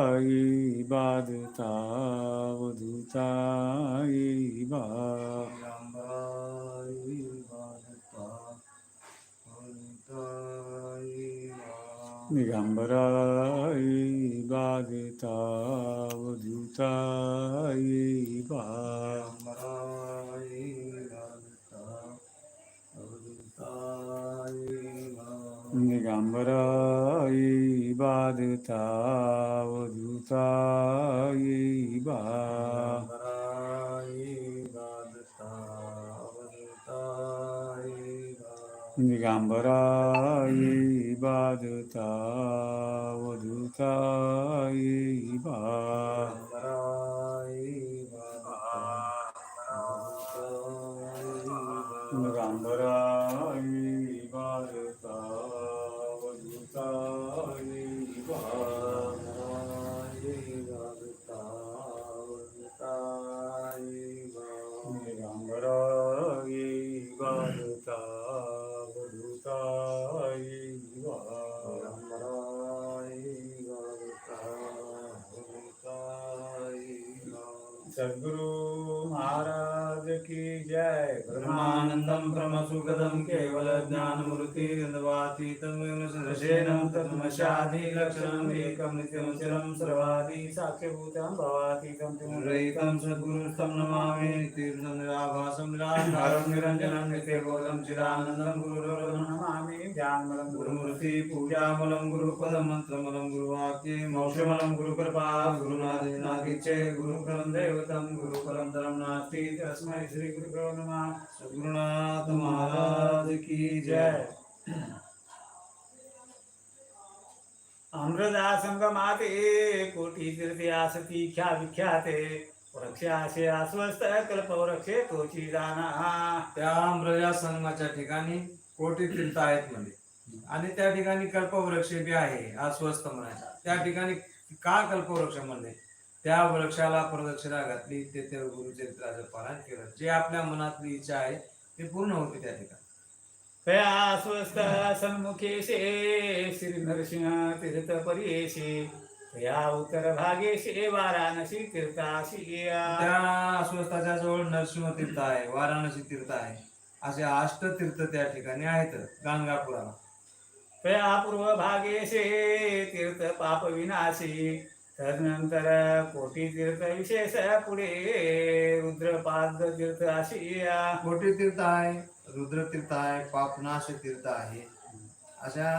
आई बाधता वधुताई बा निगंबराई बाधता वधुताई बा निगंबराई बाधता वधुताई बा निगंबराई म्हणजे बाधता वधुताई बा सद्गुरु महाराज की जय। ब्रह्मानन्दं ब्रह्मसुखदं केवलज्ञानमूर्तिरन्दवातीतं सदशेनं तत्त्वमशाधिलक्षणम् एकं नित्यमचरं सर्वादि साक्ष्यभूतं भवातीतं रहितं सद्गुरुस्तं नमामि तीर्थं निराभासं निराधारं निरञ्जनं नित्यबोधं चिदानन्दं गुरुरमणं नमामि ध्यानमलं गुरुमूर्ति पूजामलं गुरुपदमन्त्रमलं गुरुवाक्ये मोक्षमलं गुरुकृपा गुरुनादिनादिचे गुरुपरं दैवतं गुरुपरं नास्ति तस्मै श्रीगुरुभ्यो नमः। सद्गुरुनाथ महाराज की जय। अमृता संगमाते कोटी तीर्थे आसती ख्या विख्याते वृक्षाशे अस्वस्थ कल्पवृक्षे तोची जाना त्या अमृजा संगमाच्या ठिकाणी कोटी तीर्थ आहेत म्हणजे आणि त्या ठिकाणी कल्पवृक्ष बी आहे अस्वस्थ म्हणायचा त्या ठिकाणी का कल्पवृक्ष म्हणले त्या वृक्षाला प्रदक्षिणा घातली तेथे गुरुचरित्राचं पारायण केलं. जे आपल्या मनातली इच्छा आहे ते पूर्ण होते त्या ठिकाणी. तया अस्वस्थ सन्मुखेशे श्री नरसिंह तीर्थ परियेशे तया उत्तर भागेशे वाराणसी तीर्थाशी त्या अस्वस्थाच्या जवळ नरसिंह तीर्थ आहे वाराणसी तीर्थ आहे असे अष्ट तीर्थ त्या ठिकाणी आहेत गाणगापुराला. तया पूर्व भागेशे तीर्थ पाप विनाशी तदनंतर कोटी तीर्थ विशेष पुढे रुद्रपाद तीर्थ अशी कोटी तीर्थ आहे. रुद्र तीर्थ आहे पापनाश तीर्थ आहे. अशा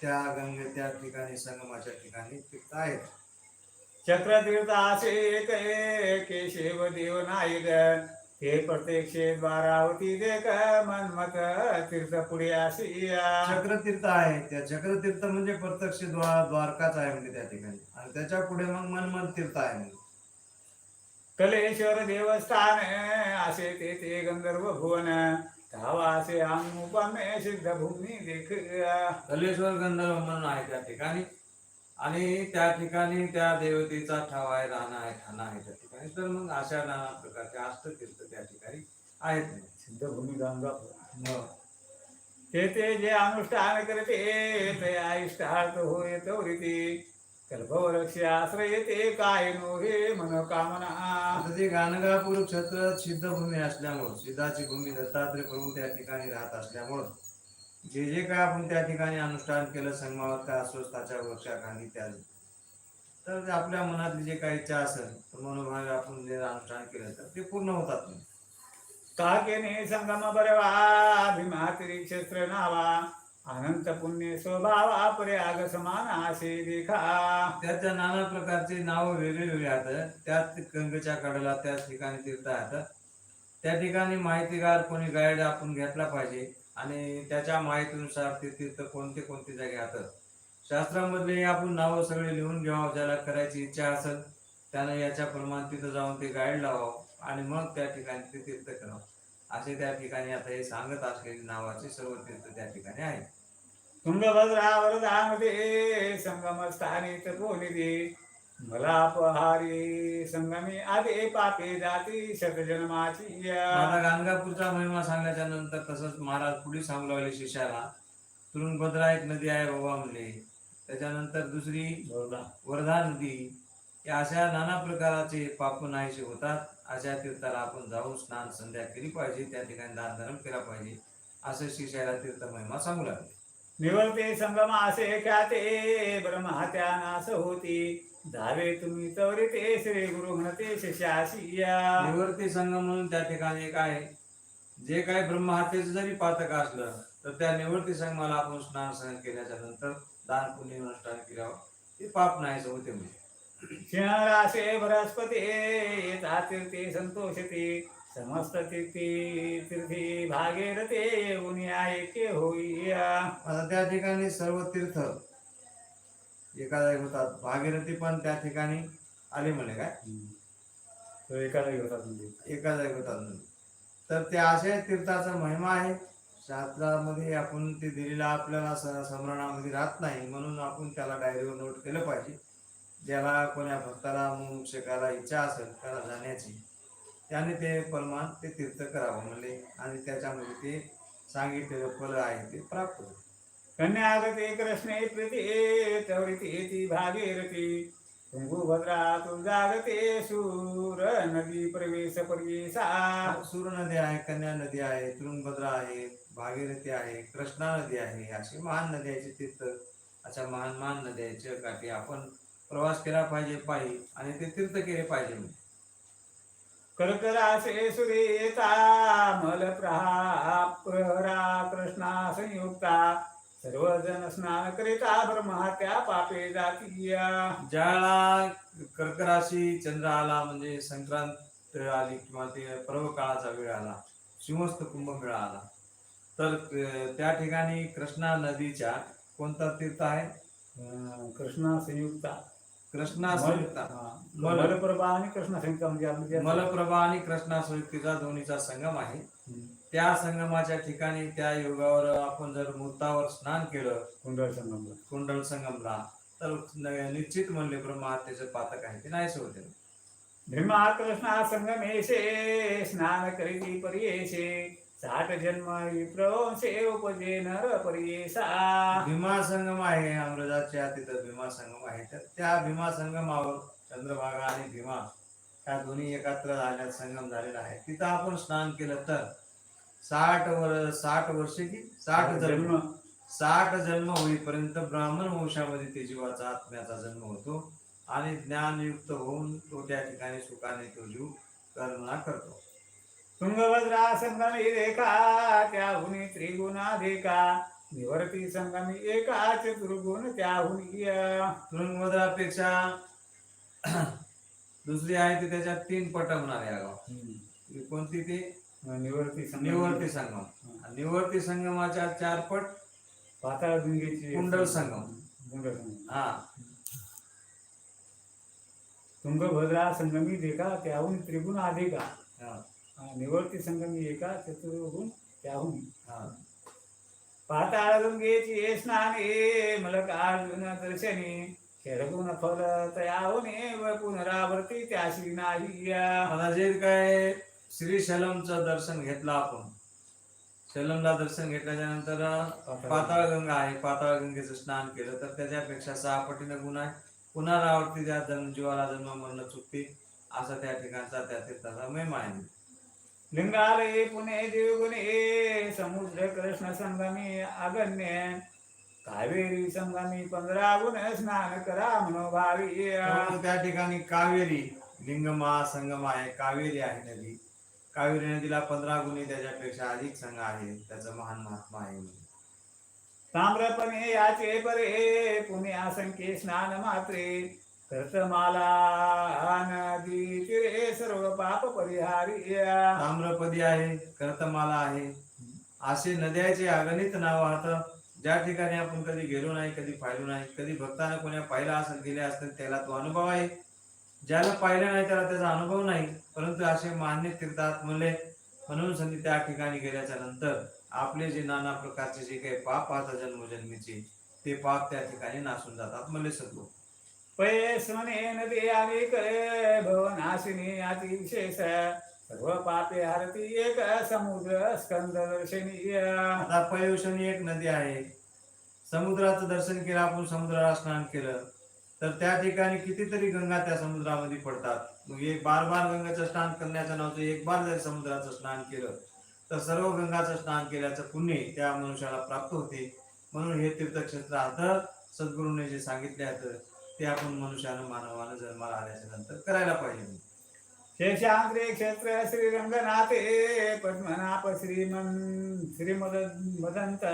त्या गंगे त्या ठिकाणी संगमाच्या ठिकाणी तीर्थ आहेत. चक्रतीर्थ असे एक केशव देव नायक. ते प्रत्यक्षे द्वारावती देख मनमत तीर्थ पुढे चक्रतीर्थ आहे. त्या चक्रतीर्थ म्हणजे प्रत्यक्ष द्वार द्वारकाच आहे म्हणजे त्या ठिकाणी. आणि त्याच्या पुढे मग मनमन तीर्थ आहे म्हणजे. कलेश्वर देवस्थान असे ते ते गंधर्व भुवन. धावा असे अनुपमे सिद्ध भूमी देख कलेश्वर गंधर्व म्हणून आहे त्या ठिकाणी. आणि त्या ठिकाणी त्या देवतेचा ठाव आहे राणा आहे ठाणा आहे त्या ठिकाणी. तर मग अशा नाना प्रकारचे अष्टतीर्थ त्या ठिकाणी आहेत. म्हणजे. सिद्ध भूमी गंगापूर. हो. ते ते जे अनुष्ठान करते ते आयुष्टार्थ होय तवरिती कल्पवृक्ष आश्रयते काय नो हे मनोकामना. आता ते गाणगापूर क्षेत्र सिद्धभूमी असल्यामुळं सिद्धाची भूमी दत्तात्रय प्रभू त्या ठिकाणी राहत असल्यामुळं जे जे काय आपण त्या ठिकाणी अनुष्ठान केलं संगमावर त्या अस्वस्थाच्या वृक्षाखाली त्या तर ते आपल्या मनातली जे काही इच्छा असेल तर मनोभावे आपण जे अनुष्ठान केलं तर ते पूर्ण होतात. म्हणजे. काकेने संगम बरवा भीमातिरी क्षेत्र नावा. अनंत पुण्य स्वभावा आग समान असे देखा. त्याच्या नाना प्रकारचे नाव वेगळे आहेत. त्यात गंगेच्या कडेला त्याच ठिकाणी तीर्थ आहेत. त्या ठिकाणी माहितीगार कोणी गाईड आपण घेतला पाहिजे आणि त्याच्या माहितीनुसार ते तीर्थ कोणते कोणते जागे आहेत. शास्त्रामधले आपण नावं सगळे लिहून घ्यावं ज्याला करायची इच्छा असेल त्यानं याच्या प्रमाण तिथं जाऊन ते गाईड लावावं आणि मग त्या ठिकाणी ते तीर्थ करावं. असे त्या ठिकाणी आता हे सांगत असलेली नावाचे सर्व तीर्थ त्या ठिकाणी आहेत. तुंगभद्रा वरदामध्ये संगम स्थानी तपोनिधी मला अपहारी संगमी आदे पापे जाती शतजन्माची आता गाणगापूरचा महिमा सांगल्याच्या नंतर तसंच महाराज पुढे सांगू लागले शिष्याला तुरुंगभद्रा एक नदी आहे बाबा म्हणले. त्याच्यानंतर दुसरी वर्धा नदी. या अशा नाना प्रकारचे पाप नाहीसे होतात. अशा तीर्थाला आपण जाऊन स्नान संध्या केली पाहिजे. त्या ठिकाणी दान धर्म केला पाहिजे. असं श्री शैला तीर्थ महिमा सांगू लागले. निवळते संगमासे ख्याते ब्रह्मात्या नाश होती. धावे तुम्ही तवरी ते श्री गुरु म्हणते निवृत्ती संगम म्हणून त्या ठिकाणी आहे. जे काही ब्रह्महत्येचं जरी पातक असलं तर त्या निवृत्ती संगमाला आपण स्नान सहन केल्याच्यानंतर दान पुण्य अनुष्ठान केल्यावर ते पाप नाहीच होते म्हणजे. क्षणराशे बृहस्पती येता तीर्थी संतोषती. समस्त तीर्थी भागीरथे येऊन ऐके होईया. आता त्या ठिकाणी सर्व तीर्थ एका जागी होतात भागीरथी पण त्या ठिकाणी आले म्हणे काय? तो एका जागी होता म्हणजे. एका जागी होतात म्हणे. तर त्या अशा तीर्थाचा महिमा आहे. शास्त्रामध्ये आपण ते दिलेला आपल्याला स- स्मरणामध्ये राहत नाही. म्हणून आपण त्याला डायरीवर नोट केलं पाहिजे. ज्याला कोण्या भक्ताला मुक्षकाला इच्छा असेल त्याला जाण्याची. त्याने ते फलमान ते तीर्थ करावं म्हणले आणि त्याच्यामध्ये ते सांगितलेलं फल आहे ते प्राप्त होते कन्यागते कृष्ण प्रीती तवरिती ती भागीरथी. तुंगुभद्रा तुळजागते सूर नदी प्रवेश परिसा सूर नदी आहे कन्या नदी आहे तुंगभद्रा आहे भागीरथी आहे कृष्णा नदी आहे अशी महान नद्याचे तीर्थ अशा महान महान नद्याच्या काठी आपण प्रवास केला पाहिजे पायी आणि ते तीर्थ केले पाहिजे म्हणजे. कर्कराशे सुरेता मल प्रहरा कृष्णा संयुक्ता सर्वजन स्नान करिता ब्रह्मात्या पापे जातीया। ज्यावेळेला कर्क राशी चंद्र आला म्हणजे संक्रांत आली किंवा ते पर्व काळाचा वेळ आला शिवस्त कुंभमेळा आला तर त्या ठिकाणी कृष्णा नदीच्या कोणता तीर्थ आहे? कृष्णा संयुक्ता कृष्णा संयुक्ता. मल- मलप्रभा आणि कृष्णा संयुक्ता म्हणजे मलप्रभा आणि कृष्णा संयुक्तीचा दोन्हीचा संगम आहे. त्या संगमाच्या ठिकाणी त्या योगावर आपण जर मूर्तावर स्नान केलं कुंडळ संगमला कुंडल संगमला तर निश्चित म्हणले ब्रह्महत्येचं पातक आहे ते नाहीच होते भीमा कृष्णा संगमेशे स्नान करीती परियेशे. साठ जन्म विप्रवंशे उपजे नर परियेसा भीमा संगम आहे अमृताच्या तिथं भीमा संगम आहे. तर त्या भीमा संगमावर चंद्रभागा आणि भीमा ह्या दोन्ही एकत्र झाल्यात संगम झालेला आहे. तिथं आपण स्नान केलं तर साठ वर साठ वर्षे की साठ जन्म? साठ जन्म होईपर्यंत ब्राह्मण वंशामध्ये ते जीवाचा आत्म्याचा जन्म होतो आणि ज्ञानयुक्त होऊन तो त्या ठिकाणी सुखाने तो जीव करुणा करतो. तुंगभद्रा संगमी रेखा त्याहुनी त्रिगुणाधिका. निवर्ती संगमी एका चतुर्गुण त्याहुनी य. तुरुंगभद्रापेक्षा दुसरी आहे ती त्याच्यात तीन पट होणार आहे गाव कोणती ती? निवर्ती संगम. निवर्ती संगम. निवर्ती संगमाच्या चार पट पाताळ गंगेची कुंडल संगम. कुंडल संगम. हा. तुंगभद्रा संगमी देखा त्याहून त्रिगुण अधिका हा, हा, निवर्ती संगमी एका चतुर्गुण त्याहून. हा. पाताळ गंगेची स्नाने मलकार्जुन दर्शनी. खेळगुण फल तयाहुने व पुनरावर्ती त्याशी नाही या. आता जे काय श्री शलमचं दर्शन घेतलं आपण. शलमला दर्शन घेतल्याच्या नंतर पाताळगंगा आहे. पाताळगंगेचं स्नान केलं तर त्याच्यापेक्षा सहा पटीनं गुण आहे. पुनरावृत्ती त्या जन्म जीवाला जन्म मरण चुकते असा त्या ठिकाणचा त्या तीर्थाचा महिमा आहे. लिंगालये पुणे देवगुणे समुद्र कृष्ण संगमी आगण्य कावेरी संगमी पंधरा गुण स्नान करा मनोभावी. त्या ठिकाणी कावेरी लिंगमा संगम आहे कावेरी आहे नदी. कावेरी नदीला पंधरा गुणी त्याच्यापेक्षा अधिक संघ आहे त्याचं महान महात्मा आहे ताम्रपणे याचे बरे पुणे असंख्ये स्नान मात्रे. तिरे सर्व पाप परिहारी ताम्रपदी आहे कर्तमाला आहे. असे नद्याचे अगणित नाव आहेत ज्या ठिकाणी आपण कधी गेलो नाही कधी पाहिलो नाही कधी भक्तानं कोण्या पाहिला असेल गेले असतील त्याला तो अनुभव आहे. ज्याला पाहिलं नाही त्याला त्याचा अनुभव नाही. परंतु असे मान्य तीर्थात म्हणले म्हणून संधी त्या ठिकाणी गेल्याच्यानंतर आपले जे नाना प्रकारचे जे काही पाप आहेत जन्मजन्मीचे ते पाप त्या ठिकाणी नासून जातात म्हणले सद्गुरू पये स्वने नदी अनेक भवनाशिनी अतिविशेष. सर्व पापे हरती एक समुद्र स्कंद दर्शनीय. आता पयोषणी एक नदी आहे. समुद्राचं दर्शन केलं आपण समुद्राला स्नान केलं. तर त्या ठिकाणी कितीतरी गंगा त्या समुद्रामध्ये पडतात. मग एक बार बार गंगाचं स्नान करण्याचं नव्हतं एक बार जर समुद्राचं स्नान केलं तर सर्व गंगाचं स्नान केल्याचं पुण्य त्या मनुष्याला प्राप्त होते. म्हणून हे तीर्थक्षेत्र आता सद्गुरूने जे सांगितले आहेत ते आपण मनुष्यानं मानवानं जन्माला आल्याच्यानंतर करायला पाहिजे. शेषांद्रे क्षेत्र श्री रंगनाथे पद्मनाभ श्रीमन श्रीमद मदंत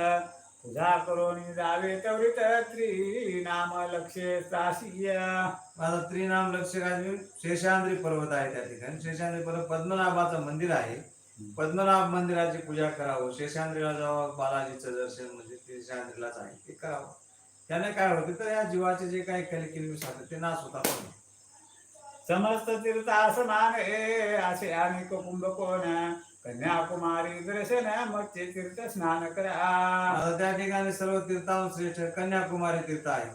पूजा करून जावे तवरित त्रिनाम लक्ष्य साशिय माझा त्रिनाम लक्ष काय शेषाद्री पर्वत आहे त्या ठिकाणी. शेषाद्री पर्वत पद्मनाभाचं मंदिर आहे. पद्मनाभ मंदिराची पूजा करावं. शेषाद्रीला जावं बालाजीचं दर्शन म्हणजे शेषाद्रीलाच आहे. ते करावं. त्याने काय होतं तर या जीवाचे जे काही कलिकिल साधे ते नाश होतात समस्त तीर्थासमान हे असे अनेक कुंभकोण कन्याकुमारी दर्शन मच्छे तीर्थ स्नान करा. त्या ठिकाणी सर्व तीर्थांवर श्रेष्ठ कन्याकुमारी तीर्थ आहे.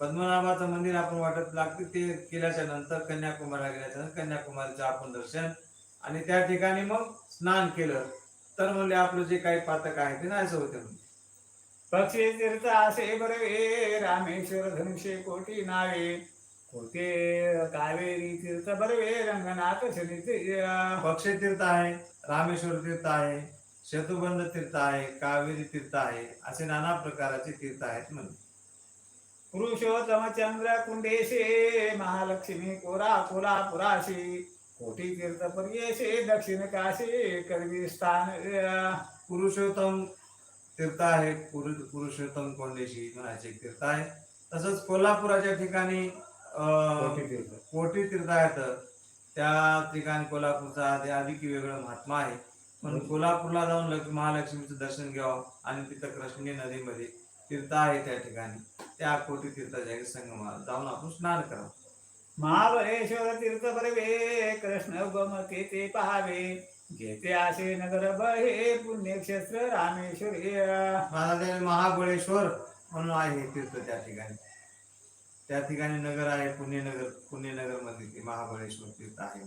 पद्मनाभाचं मंदिर आपण वाटत लागते ते केल्याच्यानंतर कन्याकुमारीला गेल्याच्यानंतर कन्याकुमारीचं आपण दर्शन. आणि त्या ठिकाणी मग स्नान केलं. तर म्हणजे आपलं जे काही पातक आहे ते नाहीच होते म्हणजे पक्षी तीर्थ असे बरवे रामेश्वर धनुष्य कोटी नावे. कोटे कावेरी तीर्थ बरवे रंगनाथ शनी पक्षी तीर्थ आहे रामेश्वर तीर्थ आहे शतुबंध तीर्थ आहे कावेरी तीर्थ आहे असे नाना प्रकारचे तीर्थ आहेत म्हणजे पुरुषोत्तम चंद्र कुंडेशे महालक्ष्मी कोरा कोल्हापुराशी कोटी तीर्थ पर्येशे दक्षिण काशी करवी स्थान. पुरुषोत्तम तीर्थ आहे पुरु- पुरुषोत्तम कोंडेशी म्हणायचे तीर्थ आहे. तसंच कोल्हापुराच्या ठिकाणी कोटी तीर्थ. आहेत. त्या ठिकाणी कोल्हापूरचा आधी अधिक वेगळं महात्मा आहे. म्हणून कोल्हापूरला जाऊन लक्ष्मी महालक्ष्मीचं दर्शन घ्यावं आणि तिथं कृष्णी नदीमध्ये तीर्थ आहे त्या ठिकाणी. त्या कोटी तीर्थाच्या संगमाला जाऊन आपण स्नान करावं. महाबळेश्वर तीर्थ बरवे कृष्ण गोमते ते पहावे जेते असे नगर बहे पुण्यक्षेत्र रामेश्वरी महाराजांनी महाबळेश्वर म्हणून आहे हे तीर्थ त्या ठिकाणी. त्या ठिकाणी नगर आहे पुण्यनगर पुण्यनगरमध्ये ते महाबळेश्वर तीर्थ आहे.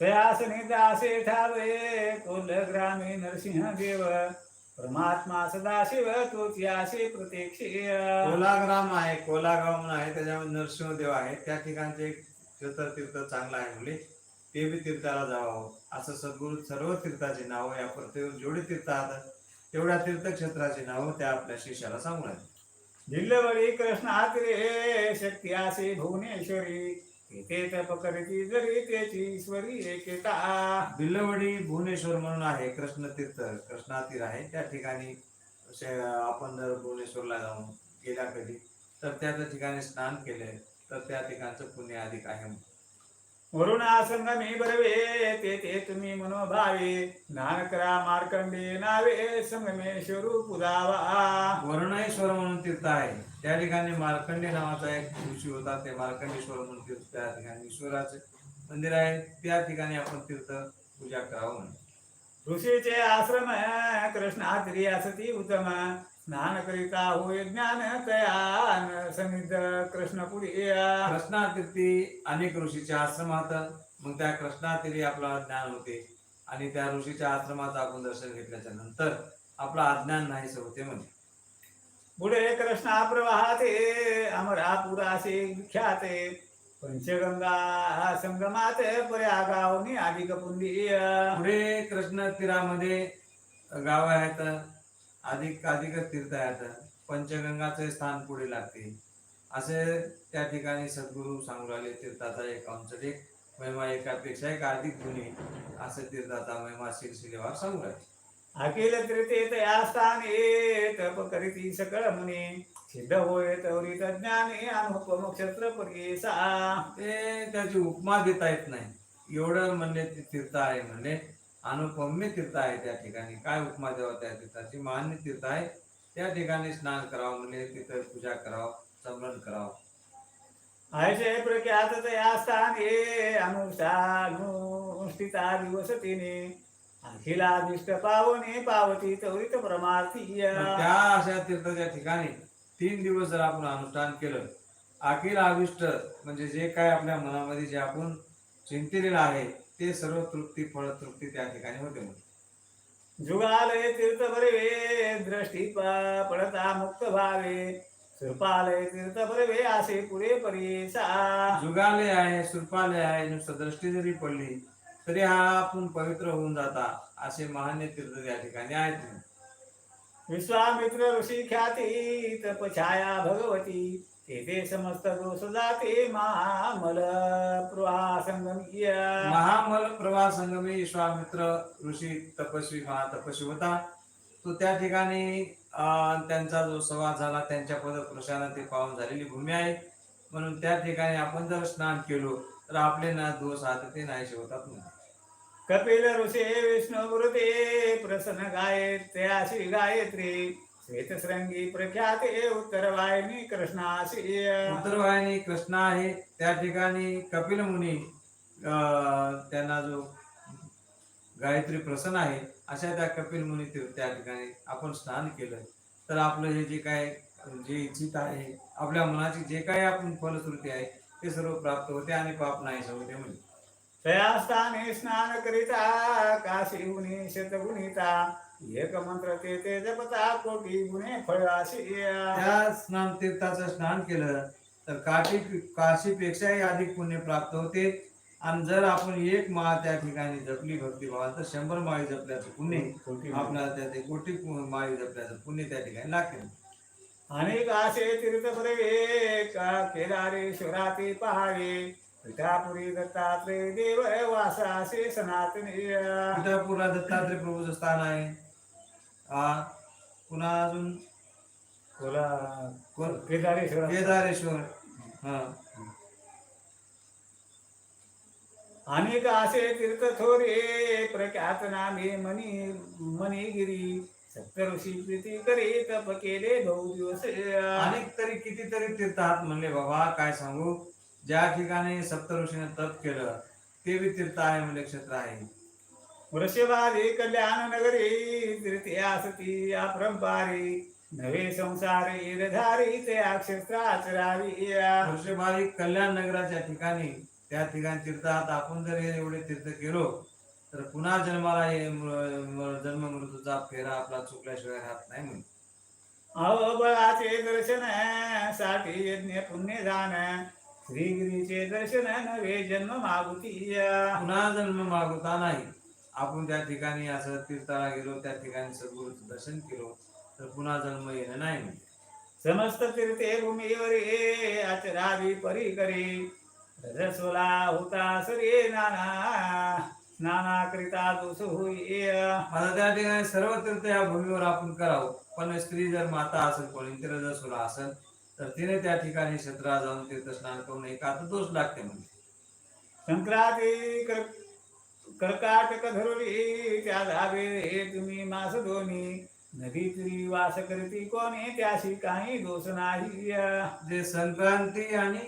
तयासने दासे ठावे कोल ग्रामे नरसिंह देव परमात्मा सदाशिव तोच यासे प्रत्यक्षे कोलाग्राम आहे कोलागाव म्हणून आहे त्याच्यामध्ये नरसिंहदेव आहे. त्या ठिकाणचे एक तीर्थ चांगलं आहे म्हणजे ते बी तीर्थाला जावं. असं सद्गुरु सर्व तीर्थाचे नाव या प्रत्येक जेवढे तीर्थ आहेत तेवढ्या तीर्थक्षेत्राचे नाव त्या आपल्या शिष्याला सांगू लागले जिल्हवडी कृष्णात्रे शक्ती असे भुवनेश्वरी. करीती जरी त्याची ईश्वरी एकेता. बिल्लवडी भुवनेश्वर म्हणून आहे कृष्ण तीर्थ. कृष्णा तीर आहे त्या ठिकाणी. आपण जर भुवनेश्वरला जाऊन गेला कधी तर त्या त्या ठिकाणी स्नान केले तर त्या ठिकाणचं पुण्य अधिक आहे वरुण संगमी बरवे तेथे तुम्ही मनोभावे. स्नान करा मार्कंडे नावे संगमेश्वरू पुरावा वर्णेश्वर म्हणून तीर्थ आहे. त्या ठिकाणी मार्कंडे नावाचा एक ऋषी होता. ते मार्कंडेश्वर म्हणून तीर्थ त्या ठिकाणी ईश्वराचे मंदिर आहे. त्या ठिकाणी आपण तीर्थ पूजा करावं ऋषीचे आश्रम कृष्णात्री असती उत्तम. स्नान करिता होय ज्ञान तया समिध कृष्ण पुढे कृष्णा तीर्थी अनेक ऋषीचे आश्रम आहेत मग त्या कृष्णा तीरी आपला ज्ञान होते. आणि त्या ऋषीच्या आश्रमाचं आपण दर्शन घेतल्याच्या नंतर आपला अज्ञान नाहीच होते म्हणजे पुढे कृष्णा प्रवाहाते अमरापुरासे विख्याते. पंचगंगा संगमात प्रयागावनी अधिक पुंडी पुढे कृष्ण तीरामध्ये गाव आहेत. अधिक अधिक तीर्थ आहेत पंचगंगाचे स्थान पुढे लागते. असे त्या ठिकाणी सद्गुरू सांगू राहिले तीर्थाचा एक अंश एक महिमा एकापेक्षा एक अधिक गुन्हे असे तीर्थाचा महिमा शिरशिलेवार सांगू राहिले अखिल त्रिते तया स्थाने तप करीती सकळ मुनी सिद्ध होय तवरित ज्ञाने अनुपम क्षत्र ते त्याची उपमा देता येत नाही. एवढं म्हणले ते तीर्थ आहे म्हणले अनुपम्य तीर्थ आहे त्या ठिकाणी. काय उपमा द्यावा त्या तीर्थाची? मान्य तीर्थ आहे. त्या ठिकाणी स्नान करावं म्हणले तिथं पूजा करावं संबरण करावं. ऐसे प्रख्यात तया स्थाने अनुष्ठानुष्ठिता दिवस तिने. अखिलादिष्ट पावने पावती तवरित प्रमार्थीय. मग त्या अशा तीर्थाच्या ठिकाणी तीन दिवस जर आपण अनुष्ठान केलं अखिल अभिष्ट म्हणजे जे काय आपल्या मनामध्ये जे आपण चिंतलेलं आहे ते सर्व तृप्ती फळ तृप्ती त्या ठिकाणी होते म्हणून. जुगालय तीर्थ बरवे दृष्टी पडता मुक्त भावे. सुरपालय तीर्थ बरवे असे पुढे परीसा जुगाले आहे सुरपाले आहे नुसतं दृष्टी जरी पडली तरी हा आपण पवित्र होऊन जाता असे महान्य तीर्थ या ठिकाणी आहेत. विश्वामित्र ऋषी ख्याती तपछाया भगवती तेथे समस्त दोष जाते महामल प्रवाह संगमीय महामल प्रवाह संगमी विश्वामित्र ऋषी तपस्वी महातपस्वी होता तो त्या ठिकाणी त्यांचा जो संवाद झाला त्यांच्या पदपुरुषानं ते पाहून झालेली भूमी आहे. म्हणून त्या ठिकाणी आपण जर स्नान केलो तर आपले ना दोष आहेत ते नाहीसे होतात म्हणून. कपिल ऋषे विष्णुवृते प्रसन्न गायत्रे अशी गायत्री श्वेतशृंगी प्रख्याते उत्तर वाहिनी कृष्णाशी. उत्तरवाहिनी कृष्ण आहे. त्या ठिकाणी कपिल मुनी अं, त्यांना जो गायत्री प्रसन्न आहे अशा त्या कपिल मुनी त्या ठिकाणी आपण स्नान केलं. तर आपलं हे जे काय जे इच्छित आहे आपल्या मनाची जे काही आपण फलश्रुती आहे ते सर्व प्राप्त होते आणि पाप नाही होते म्हणजे तयास्थाने स्नान करिता काशी गुणी शतगुणिता एक मंत्र ते ते जपता कोटी गुणे फळाशी त्या स्नान तीर्थाचं स्नान केलं तर काशी काशीपेक्षाही अधिक पुण्य प्राप्त होते. आणि जर आपण एक माळ त्या ठिकाणी जपली भक्तिभावात तर शंभर माळी जपल्याचं पुण्य कोटी आपल्याला त्या ते कोटी माळी जपल्याचं पुण्य त्या ठिकाणी लागते अनेक असे तीर्थ बरे का केदारेश्वराती पहावे पिठापुरी दत्तात्रय देव वासासे सनातनी पिठापूरला दत्तात्रय प्रभूचं स्थान आहे. पुन्हा अजून कोला? केदारेश्वर. केदारेश्वर. हा. अनेक असे तीर्थ थोरे प्रख्यात नामे मनी मणिगिरी. सप्तऋषी प्रीती करी तप केले बहु दिवस. अनेक तरी कितीतरी तीर्थात म्हणले बाबा काय सांगू? ज्या ठिकाणी सप्तऋषीने तप केलं ते बी तीर्थ आहे म्हणजे क्षेत्र आहे. वृषभारी कल्याण नगरी तीर्थयासती अपरंपारी नवे संसारी इरधारी ते अक्षत्राचरावी वर्षभारी कल्याण नगराच्या ठिकाणी त्या ठिकाणी तीर्थात आपण जर हे एवढे तीर्थ केलो तर पुन्हा जन्माला म- जन्म मृत्यूचा फेरा आपला चुकल्याशिवाय राहत नाही म्हणून. अवबळाचे दर्शनसाठी यज्ञ पुण्य दान श्रीगिरीचे दर्शन नवे जन्म मागुती पुन्हा जन्म मागवता नाही. आपण त्या ठिकाणी असं तीर्थाला गेलो त्या ठिकाणी सद्गुरूचं दर्शन केलो तर पुन्हा जन्म येणं नाही म्हणजे समस्त तीर्थे भूमीवर ये अचरावी परी करी. रजस्वला होता सरे नाना स्नाना करिता दोष होई आता त्या ठिकाणी सर्व तीर्थ या भूमीवर आपण करावं. पण स्त्री जर माता असेल कोणी ती रजस्वला असेल तर तिने त्या ठिकाणी क्षेत्रात जाऊन तीर्थ स्नान करू नये का तर दोष लागते म्हणजे संक्रांती कर कर्काटक धरुली त्या धाबे हे तुम्ही मास दोन्ही नदी तुरी वास करती कोणी त्याशी काही दोष नाही. जे संक्रांती आणि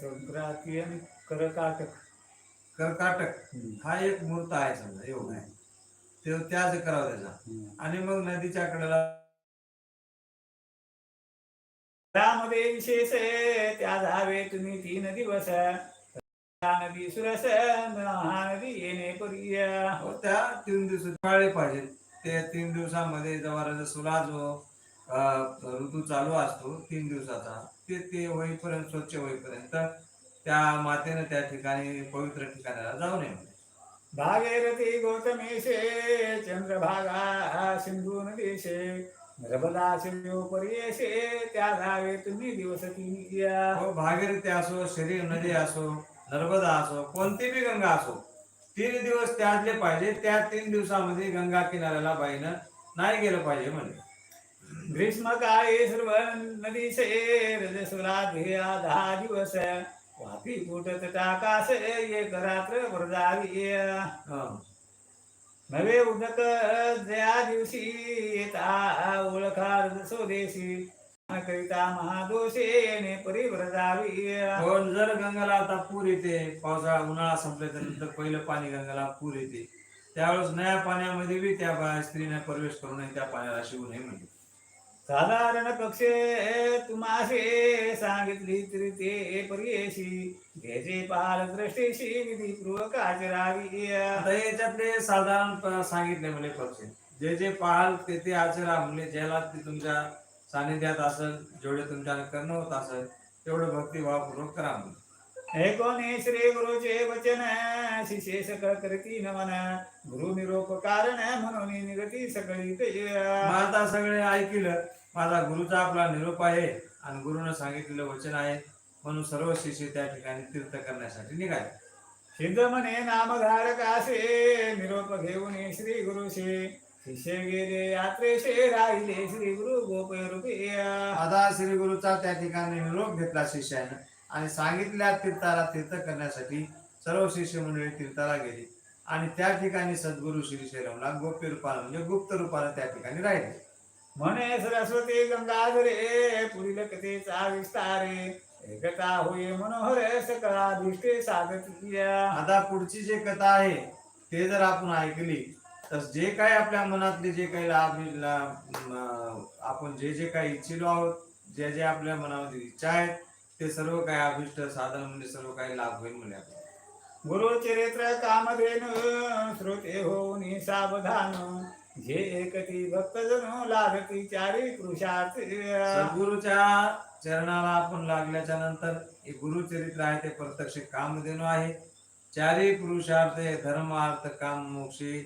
संक्रांती आणि कर्काटक. कर्काटक हा एक मुहूर्त आहे समजा योग आहे. ते त्याच करावं त्याचा. आणि मग नदीच्या कडेला त्यामध्ये विशेष त्या धावे तुम्ही तीन दिवस त्या हा त्या तीन दिवस पाळले पाहिजेत ते तीन दिवसामध्ये जेव्हा रजस्वला जो अं, ऋतू चालू असतो तीन दिवसाचा ते ते होईपर्यंत स्वच्छ होईपर्यंत त्या मातेनं त्या ठिकाणी पवित्र ठिकाणाला जाऊ नये. भागीरथी गौतमेशे चंद्रभागा सिंधू नदीशे त्या धावे तुम्ही दिवस हो भागीरथी असो शरीर नदी असो नर्मदा असो कोणती बी गंगा असो तीन दिवस त्यातले पाहिजे त्या तीन दिवसामध्ये गंगा किनाऱ्याला बाईनं नाही गेलं पाहिजे म्हणजे ग्रीष्म काळी सर्व ध्येया दहा दिवस. वापी कुटत टाकास एक रात्र वरदावी हं. नवे उदक ज्या दिवशी येता ओळखा स्वदेशी. करिता महादोषे येणे परिव्रजावी हो जर गंगाला आता पूर येते पावसाळा उन्हाळा संपल्याच्या नंतर पहिलं पाणी गंगाला पूर येते. त्यावेळेस नया पाण्यामध्ये बी त्या स्त्रीने प्रवेश करू नये त्या पाण्याला शिवू नये म्हणजे साधारण पक्षे तुम्हासे सांगितली तरी ते पर्येशी. घ्यायचे पाल दृष्टीशी विधी पूर्वक आचरावी याच्यातले साधारण सांगितले म्हणजे पक्ष जे जे पाहाल ते ते आचरा म्हणजे ज्याला ते तुमच्या सानिध्यात असेल जेवढे तुमच्याने करणं होत असेल तेवढं भक्तिभावपूर्वक करा म्हणून. ऐकोने श्री गुरुचे वचन शिष्ये सकळ करती नमन गुरु निरोप कारण म्हणून निगती सगळी आता सगळे ऐकलं माझा गुरुचा आपला निरोप आहे आणि गुरुनं सांगितलेलं वचन आहे म्हणून सर्व शिष्य त्या ठिकाणी तीर्थ करण्यासाठी निघाले सिद्ध म्हणे नामधारक असे निरोप घेऊन श्री गुरुशे शिष्य गेले यात्रेशे राहिले श्री गुरु गोप रूपे आता श्री गुरुचा त्या ठिकाणी निरोप घेतला शिष्याने आणि सांगितल्या तीर्थाला तीर्थ करण्यासाठी सर्व शिष्य मंडळी तीर्थाला गेली. आणि त्या ठिकाणी सद्गुरु श्री श्रीरामला गोप्य रूपाला म्हणजे गुप्त रूपाला त्या ठिकाणी राहिले. म्हणे सरस्वती गंगाधरे पुढील कथेचा विस्तारे. एकता होय मनोहर सकळा दृष्टे साधती आता पुढची जे कथा आहे ते जर आपण ऐकली तर जे काही आपल्या मनातले जे काही आपण जे जे काही इच्छिलो आहोत जे जे आपल्या मनामध्ये इच्छा आहेत ते सर्व काही अभिष्ट साधन म्हणजे सर्व काही लाभ होईल म्हणजे आपल्याला. गुरुचरित्र कामधेनु श्रोते होऊन सावधान. जे एकती भक्तजन लागती चारी पुरुषार्थ. सद्गुरूच्या चरणाला आपण लागल्याच्या नंतर हे गुरुचरित्र आहे ते प्रत्यक्ष कामधेनू आहे. चारी पुरुषार्थ हे धर्म अर्थ काम मोक्षी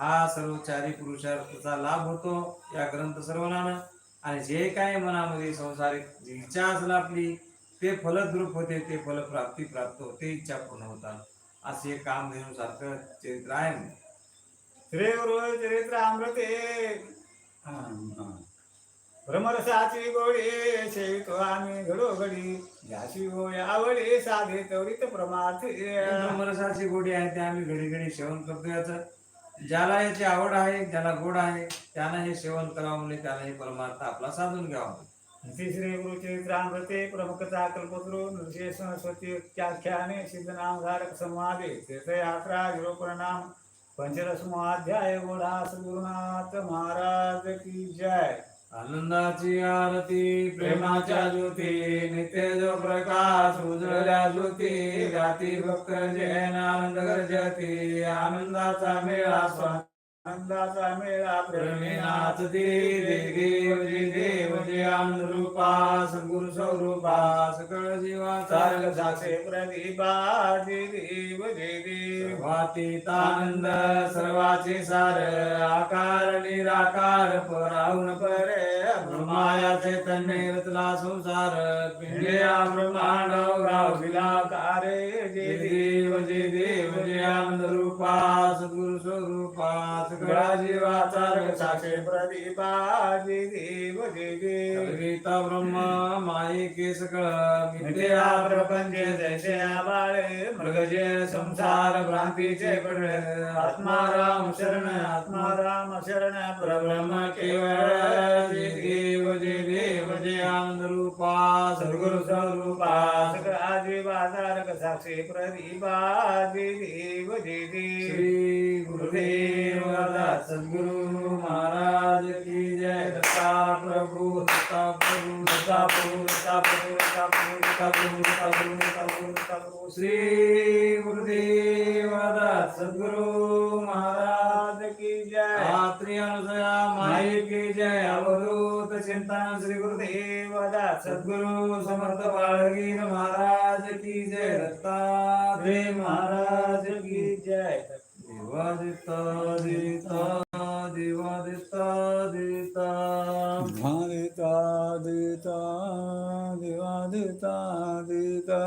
हा सर्व चारी पुरुषार्थाचा लाभ होतो या ग्रंथ सर्वनानं आणि जे काही मनामध्ये संसारिक इच्छा असेल आपली ते फलद्रूप होते ते फलप्राप्ती प्राप्त होते इच्छा पूर्ण होतात. असे काम सारखं चरित्र आहे. श्री गुरु चरित्र अमृते. भ्रमरसाची गोडी सेवितो आम्ही घडोघडी. याशी होय आवडे साधे त्वरित प्रमाथ ब्रह्मरसाची गोडी आहे ते आम्ही घडी घडी सेवन करतो याचं. ज्याला याची आवड आहे ज्याला गोड आहे त्यानं हे सेवन करावं म्हणजे त्याला हे परमार्थ आपला साधून घ्यावा इति श्री गुरु चरित्रामृते प्रमुखता कल्पतरू नृषे सरस्वती चाख्याने सिद्धनामधारक संवादे तीर्थयात्रा निरूपणाम पंचदशमोध्याय गोढा सद्गुरुनाथ महाराज की जय. आनंदाची आरती प्रेमाच्या ज्योती नित्य जो प्रकाश उजळल्या ज्योती जाती भक्त जैन आनंद गर्जती आनंदाचा मेळा स्वामी आनंदाचा मेळा प्रेमीनाथ देव जे देव जे रूपा सद्गुरु स्वरूपा सकळ जीवाचा सारंग साक्षे प्रदीपा देव जय देव सर्वातीतानंद सर्वाचे सार आकार निराकार पराहुन परे ब्रह्माया चैतन्य रतला संसार पिंडया ब्रह्मांड गाविला कारे जय देव जय देव जय आनंद रूपा सगुरु स्वरूपा सगळा जीवाचा साक्षे प्रदीपा देव गीता ब्रह्म माये के सकळ मिथ्या प्रपंच जैसे बाळे मृगजे संसार भ्रांतीचे पड आत्माराम शरण आत्माराम शरण ब्रह्म केवळ देव जय देव जय आनंद रूपा सद्गुरु स्वरूपा जीवाधारक साक्षी प्रदीपा देव देव श्री गुरुदेव दत्त सद्गुरु महाराज की जय. दत्ता प्रभु दत्ता प्रभु दत्ता प्रभु दत्ता प्रभु दत्ता प्रभु दत्ता प्रभु दत्ता प्रभु दत्ता प्रभु दत्ता प्रभु. श्री गुरुदेव दत्त सद्गुरु महाराज की जय. रात्रि अनुसया माई की जय. अवधूत चिंतन श्री गुरुदेव देवदास सद्गुरु समर्थ बाळगीर महाराज की जय. दत्तात्रय महाराज की जय. देता देता देवा देता देता